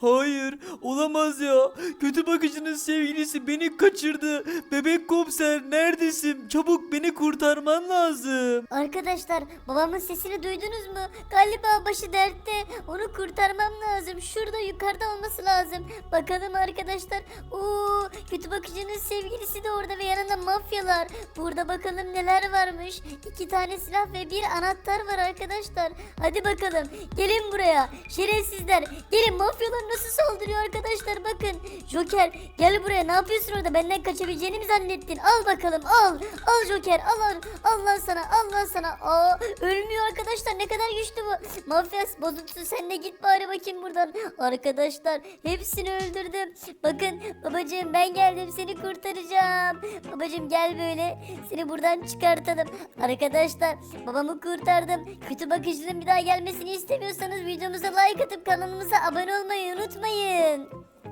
Hayır. Kötü bakıcının sevgilisi beni kaçırdı. Bebek komiser neredesin? Çabuk beni kurtarman lazım. Arkadaşlar babamın sesini duydunuz mu? Galiba başı dertte. Onu kurtarmam lazım. Şurada yukarıda olması lazım. Bakalım arkadaşlar. Oo, kötü bakıcının sevgilisi de orada ve yanında mafyalar. Burada bakalım neler varmış. İki tane silah ve bir anahtar var arkadaşlar. Hadi bakalım. Gelin buraya. Şerefsizler. Gelin mafyalar nasıl saldırıyor arkadaşlar bakın. Joker gel buraya ne yapıyorsun orada benden kaçabileceğini mi zannettin? Al bakalım al. Al Joker al al. Al lan sana al lan sana. Aa, ölmüyor arkadaşlar ne kadar güçlü bu. Mafyas bozuntusu sen de git bari bakayım buradan. Arkadaşlar hepsini öldürdüm. Bakın babacığım ben geldim seni kurtaracağım. Babacığım gel böyle seni buradan çıkartalım. Arkadaşlar babamı kurtardım. Kötü bakıcının bir daha gelmesini istemiyorsanız videomuza like atıp kanalımıza abone olmayı unutmayın.